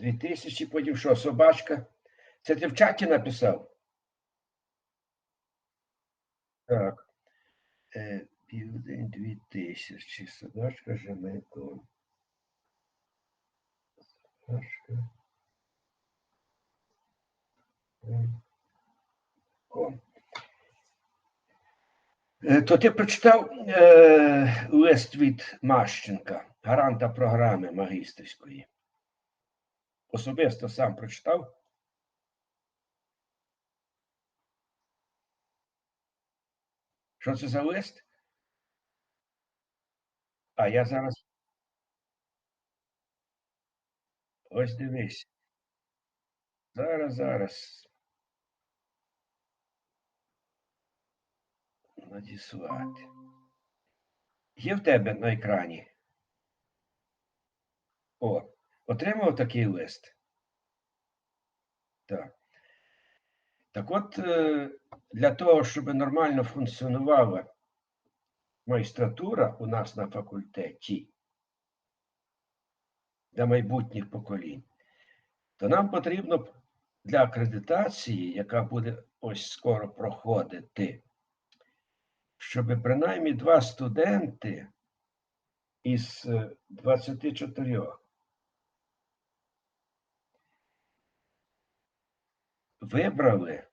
2000, потім що, собачка? Це ти в чаті написав? Так. Е, південь 2000, собачка Жемейко. Собачка. О. Е, То ти прочитав е, лист від Мащенка, гаранта програми магістерської. Особисто сам прочитав? Що це за лист? А я зараз. Ось дивись. Зараз, зараз. Надіслати. Є в тебе на екрані? О, отримав такий лист. Так. Так от, е, для того, щоб нормально функціонувала майстратура у нас на факультеті для майбутніх поколінь, то нам потрібно для акредитації, яка буде ось скоро проходити, щоб принаймні два студенти із е, 24 вибрали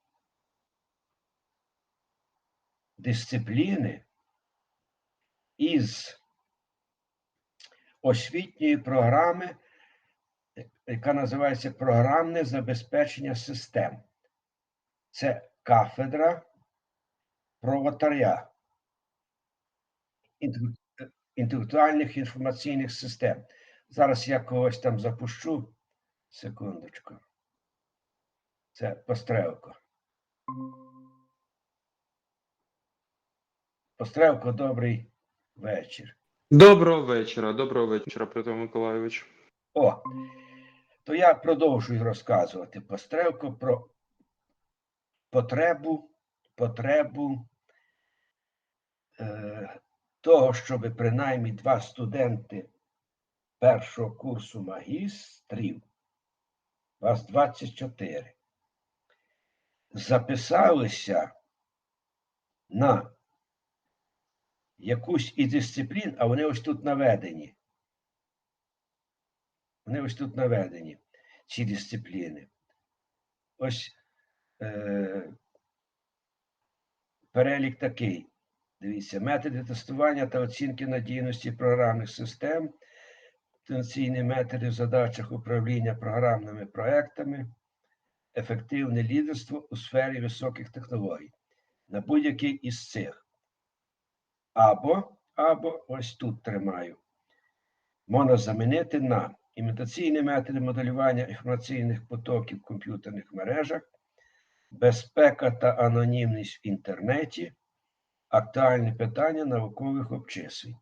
дисципліни із освітньої програми, яка називається Програмне забезпечення систем. Це кафедра е, інтелектуальних інформаційних систем. Зараз я когось там запущу. Секундочку. Це пострелко. Пострелко, добрий вечір. Доброго вечора, доброго вечора, Петро Миколайович. О, то я продовжую розказувати пострелко про потребу, потребу е, того, щоб принаймні два студенти першого курсу магістрів, вас 24, записалися на якусь із дисциплін, а вони ось тут наведені. Вони ось тут наведені, ці дисципліни. Ось е, перелік такий. Дивіться, методи тестування та оцінки надійності програмних систем, потенційні методи в задачах управління програмними проектами, ефективне лідерство у сфері високих технологій на будь-який із цих. Або, або ось тут тримаю. Можна замінити на імітаційні методи моделювання інформаційних потоків в комп'ютерних мережах, безпека та анонімність в інтернеті, актуальні питання наукових обчислень.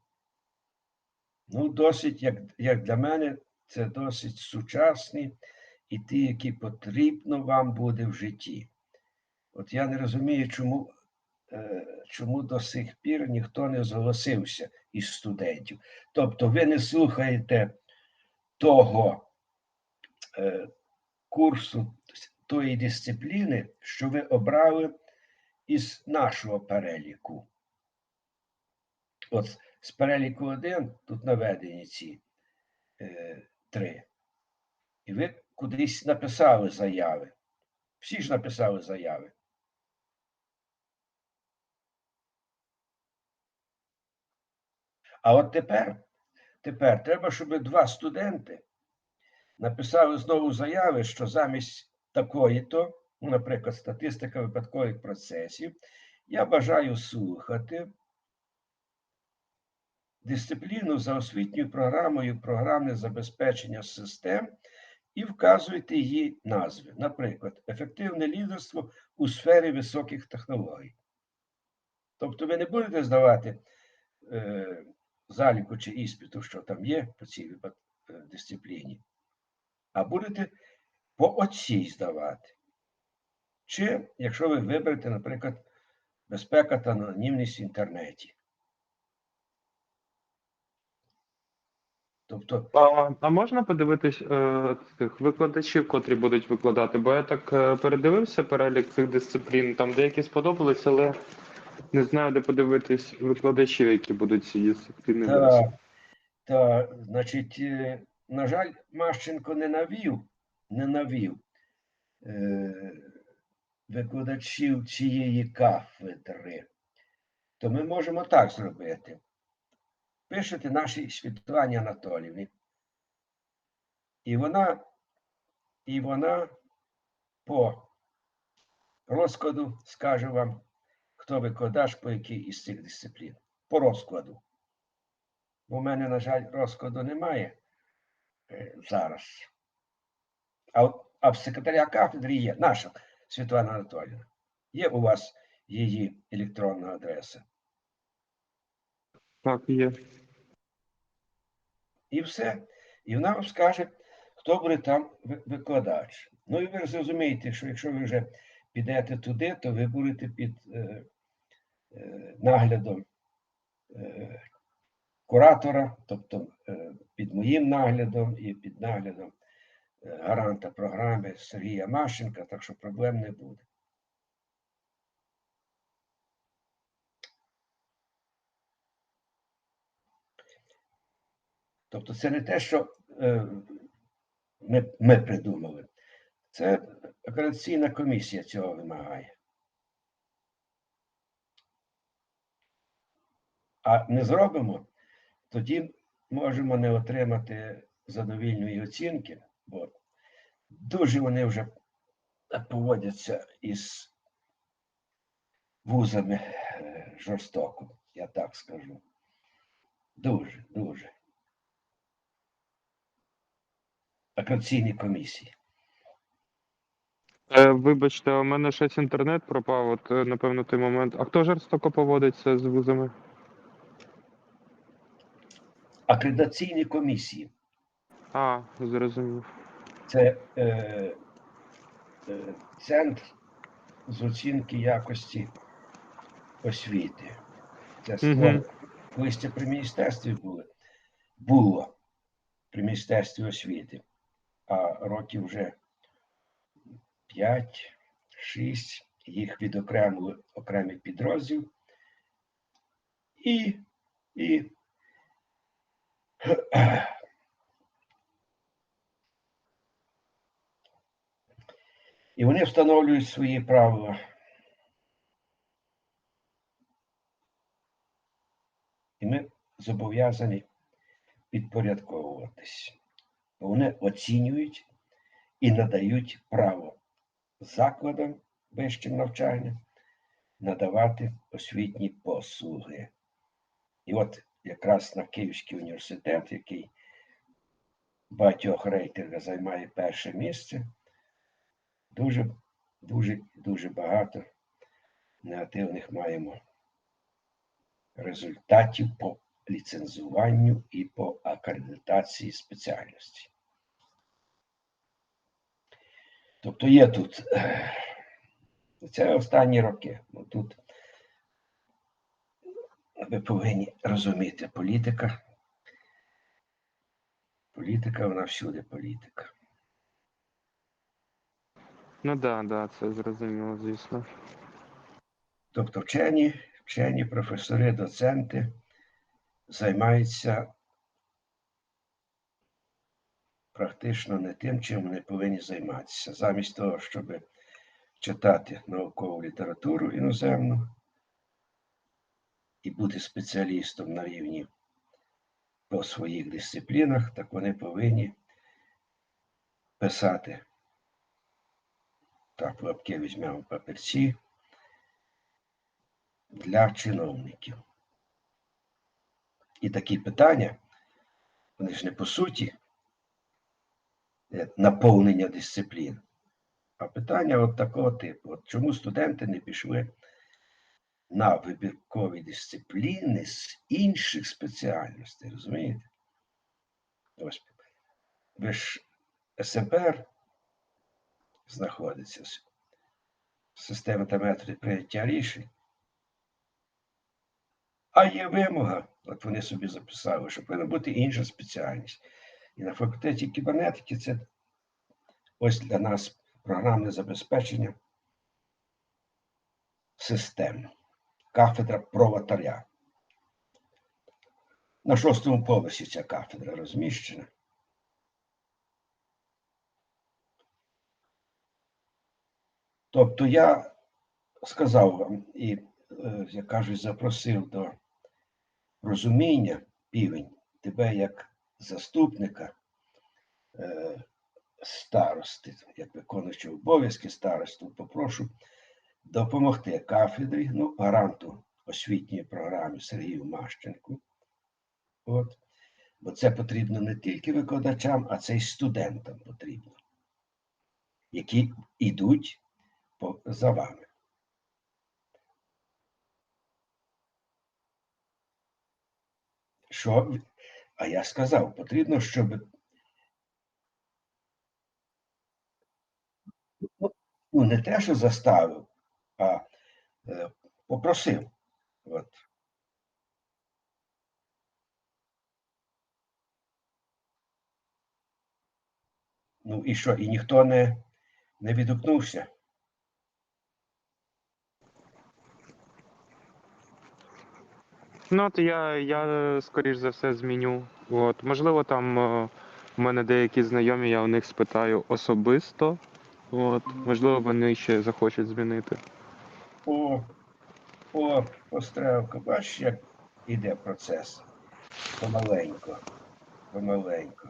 Ну, досить, як, як для мене, це досить сучасні і ті, які потрібно вам буде в житті. От я не розумію, чому, е, чому до сих пір ніхто не зголосився із студентів. Тобто ви не слухаєте того е, курсу, тої дисципліни, що ви обрали із нашого переліку. От з переліку один тут наведені ці е, три. І ви кудись написали заяви. Всі ж написали заяви. А от тепер, тепер треба, щоб два студенти написали знову заяви, що замість такої-то, ну, наприклад, статистика випадкових процесів, я бажаю слухати дисципліну за освітньою програмою програмне забезпечення систем і вказуйте її назви. Наприклад, ефективне лідерство у сфері високих технологій. Тобто ви не будете здавати е, заліку чи іспиту, що там є по цій е, дисципліні, а будете по оцій здавати. Чи, якщо ви виберете, наприклад, безпека та анонімність в інтернеті, Тобто, А, а можна подивитись е, тих викладачів, котрі будуть викладати? Бо я так е, передивився перелік цих дисциплін. Там деякі сподобались, але не знаю, де подивитись викладачів, які будуть ці дисципліни. та, вести. та, значить, е, на жаль, Мащенко не навів, не навів е, викладачів цієї кафедри. То ми можемо так зробити. Пишете нашій Світлані Анатоліївні. І вона, і вона по розкладу скаже вам, хто викладач по якій із цих дисциплін. По розкладу. В мене, на жаль, розкладу немає е, зараз. А, а в секретаря кафедри є наша Світлана Анатоліївна. Є у вас її електронна адреса. Так, є. І все. І вона вам скаже, хто буде там викладач. Ну і ви зрозумієте, що якщо ви вже підете туди, то ви будете під е, е, наглядом е, куратора, тобто е, під моїм наглядом і під наглядом е, гаранта програми Сергія Мащенка, так що проблем не буде. Тобто це не те, що е, ми, ми придумали. Це акредитаційна комісія цього вимагає. А не зробимо, тоді можемо не отримати задовільної оцінки, бо дуже вони вже поводяться із вузами е, жорстоко, я так скажу. Дуже, дуже. Акредитаційні комісії. Е, вибачте, у мене щось інтернет пропав, от е, напевно той момент. А хто жорстоко поводиться з вузами? Акредитаційні комісії. А, зрозумів. Це е, е, центр з оцінки якості освіти. Це колись це при міністерстві було, було при міністерстві освіти, а років вже 5-6 їх відокремили окремий підрозділ. І, і І вони встановлюють свої правила. І ми зобов'язані підпорядковуватись. Вони оцінюють і надають право закладам вищим навчання надавати освітні послуги. І от якраз на Київський університет, який багатьох рейтингах займає перше місце, дуже, дуже, дуже багато негативних маємо результатів по ліцензуванню і по акредитації спеціальності. Тобто є тут е, це останні роки. Ну, тут ви повинні розуміти політика. Політика, вона всюди політика. Ну да, да, це зрозуміло, звісно. Тобто вчені, вчені, професори, доценти займаються практично не тим, чим вони повинні займатися. Замість того, щоб читати наукову літературу іноземну і бути спеціалістом на рівні по своїх дисциплінах, так вони повинні писати. Так, лапки візьмемо папірці для чиновників. І такі питання, вони ж не по суті наповнення дисциплін, а питання от такого типу. От чому студенти не пішли на вибіркові дисципліни з інших спеціальностей, розумієте? Ось ви ж СМПР знаходиться система та методи прийняття рішень. А є вимога, от вони собі записали, що повинна бути інша спеціальність. І на факультеті кібернетики це ось для нас програмне забезпечення систем, кафедра проватаря. На шостому поверсі ця кафедра розміщена. Тобто я сказав вам і, е, як кажуть, запросив до розуміння півень тебе як заступника е, старости, як виконуючого обов'язки старосту, попрошу допомогти кафедрі, ну, гаранту освітньої програми Сергію Мащенку. От. Бо це потрібно не тільки викладачам, а це й студентам потрібно, які йдуть за вами. Що? А я сказав, потрібно, щоб ну, не те, що заставив, а е, попросив. От. Ну і що? І ніхто не, не відгукнувся. Ну, от я, я скоріш за все зміню. От, можливо, там е, у мене деякі знайомі, я у них спитаю особисто. От, можливо, вони ще захочуть змінити. О, о, пострелка, бачиш, як іде процес. Помаленько, помаленько.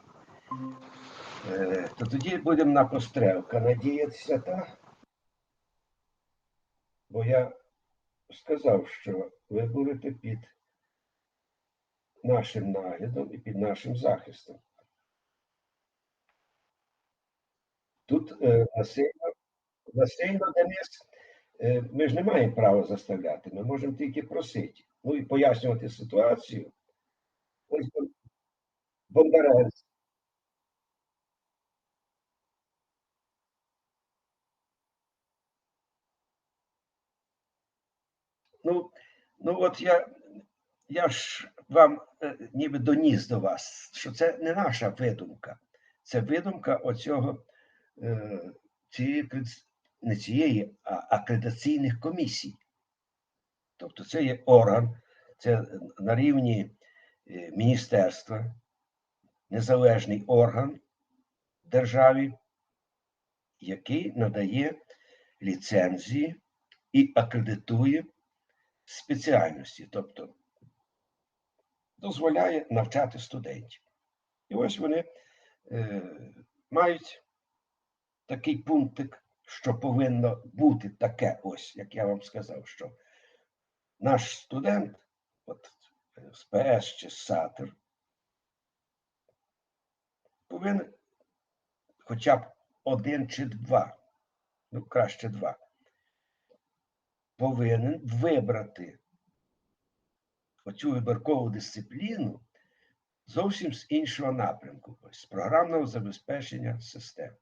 Е, то тоді будемо на пострелка надіятися, так? Бо я сказав, що ви будете під нашим наглядом і під нашим захистом. Тут е, насильно, насильно Денис, е, ми ж не маємо права заставляти, ми можемо тільки просити. Ну і пояснювати ситуацію. Ось Бон- Бондарець. Ну, ну от я, я ж вам е, ніби доніс до вас, що це не наша видумка, це видумка оцього е, цієї не цієї, а акредитаційних комісій. Тобто це є орган, це на рівні е, міністерства, незалежний орган державі, який надає ліцензії і акредитує спеціальності, тобто дозволяє навчати студентів. І ось вони е, мають такий пунктик, що повинно бути таке, ось, як я вам сказав, що наш студент, от е, з ПС чи з САТР, повинен хоча б один чи два, ну краще два, повинен вибрати оцю вибіркову дисципліну зовсім з іншого напрямку, з програмного забезпечення систем.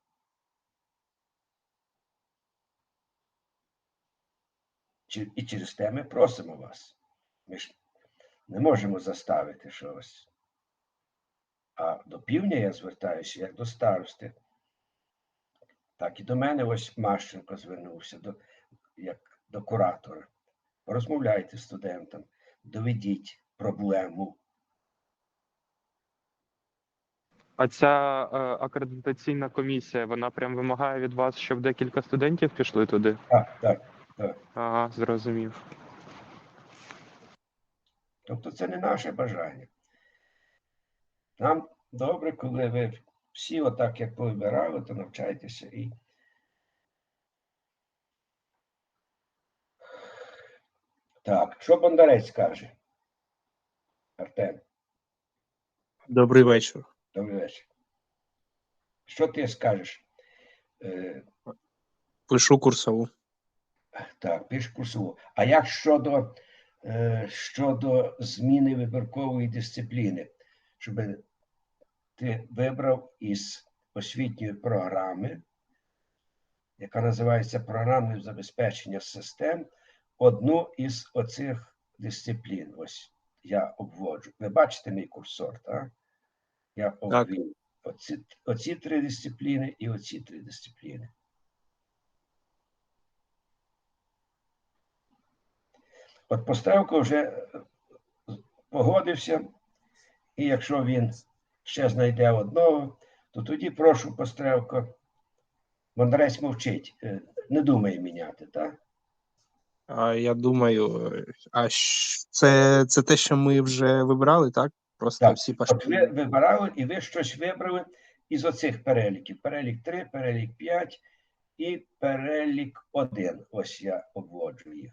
І через те ми просимо вас. Ми ж не можемо заставити щось. А до півдня я звертаюся як до старости. Так і до мене ось Мащенко звернувся до, як до куратора. Порозмовляйте з студентом, доведіть проблему. А ця е, акредитаційна комісія, вона прям вимагає від вас, щоб декілька студентів пішли туди. Так, так. Ага, зрозумів. Тобто це не наше бажання. Нам добре, коли ви всі отак, як повибирали, то навчайтеся і. Так, що Бондарець каже? Артем, Добрий вечір. добрий вечір. Що ти скажеш? Е, Пишу курсову. Так, більш курсово. А як щодо, е, щодо зміни вибіркової дисципліни, щоб ти вибрав із освітньої програми, яка називається програмне забезпечення систем, одну із оцих дисциплін. Ось я обводжу. Ви бачите мій курсор, так? Я обвів оці, оці три дисципліни і оці три дисципліни. От Поставко вже е, погодився, і якщо він ще знайде одного, то тоді прошу Пострелко. Бондарець мовчить, е, не думає міняти, так? А я думаю, а це, це те, що ми вже вибрали, так? Просто Так, всі От пошли. ви вибирали і ви щось вибрали із оцих переліків. Перелік 3, перелік 5 і перелік 1. Ось я обводжу їх.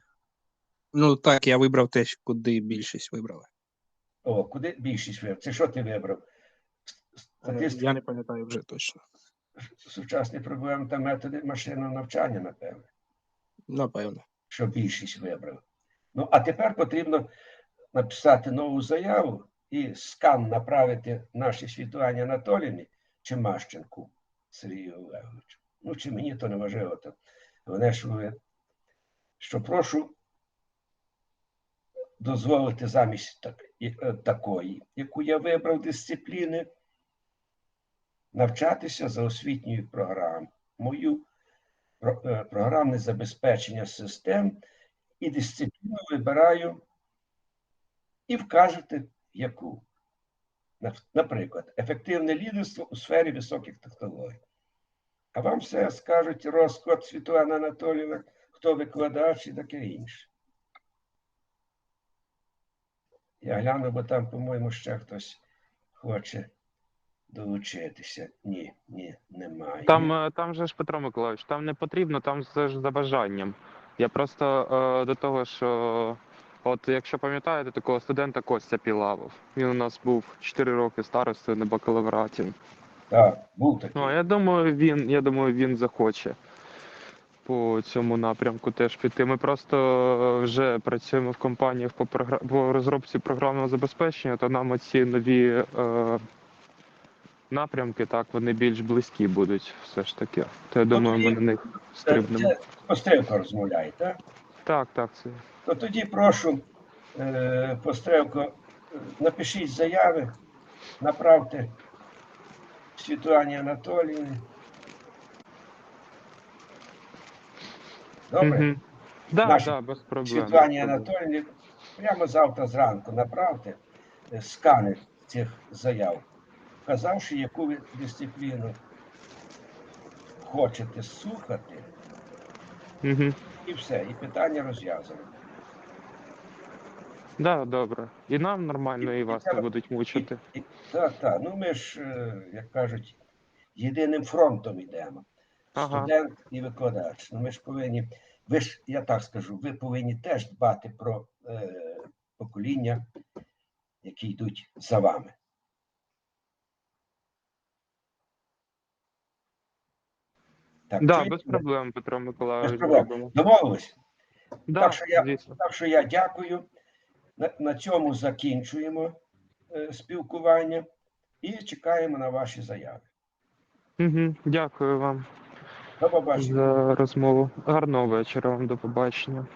Ну так, я вибрав те, куди більшість вибрали. О, куди більшість вибрав? Це що ти вибрав? Е, Статистика, Я не пам'ятаю вже точно. сучасні проблеми та методи машинного навчання, напевно. Напевно. Що більшість вибрав. Ну, а тепер потрібно написати нову заяву і скан направити нашій Світлані Анатоліївні чи Мащенку Сергію Олеговичу. Ну, чи мені то не важливо. Головне, що, ви, що прошу дозволити замість е, такої, яку я вибрав дисципліни, навчатися за освітньою програмою про- програмне забезпечення систем і дисципліну вибираю і вкажете, яку. Наприклад, ефективне лідерство у сфері високих технологій. А вам все скажуть розклад Світлана Анатоліївна, хто викладач і таке інше. Я гляну, бо там, по-моєму, ще хтось хоче долучитися. Ні, ні, немає. Там, е, там же ж Петро Миколаївич, там не потрібно, там це ж за бажанням. Я просто е, до того, що от якщо пам'ятаєте такого студента Костя Пілавов, він у нас був 4 роки старостою на бакалавраті. Так, був такий. Ну, я думаю, він, я думаю, він захоче по цьому напрямку теж піти. Ми просто е, вже працюємо в компаніях по, програ- по розробці програмного забезпечення, то нам оці нові е, напрямки, так, вони більш близькі будуть все ж таки. То я думаю, ми на них стрибнемо. це розмовляє, так? Так, так, це. То тоді прошу, е, Пострелко, напишіть заяви, направте Світлані Анатоліївні. Добре? Угу. Да, да, без проблем. Світлані без проблем. Анатоліївні прямо завтра зранку направте е, скани цих заяв, вказавши, яку ви дисципліну хочете слухати, Угу. і все, і питання розв'язане. Да, добре. І нам нормально, і вас не будуть мучити. Так, так. Ну ми ж, е, як кажуть, єдиним фронтом йдемо. Ага. Студент і викладач. Ну ми ж повинні, ви ж, я так скажу, ви повинні теж дбати про е, покоління, які йдуть за вами. Так, Да, без проблем, Петро Миколаївич. Без проблем. Домовились? Да, Так що я- звісно. Так що я дякую. На, на цьому закінчуємо е, спілкування і чекаємо на ваші заяви. Угу. Дякую вам До побачення. за розмову. Гарного вечора вам, до побачення.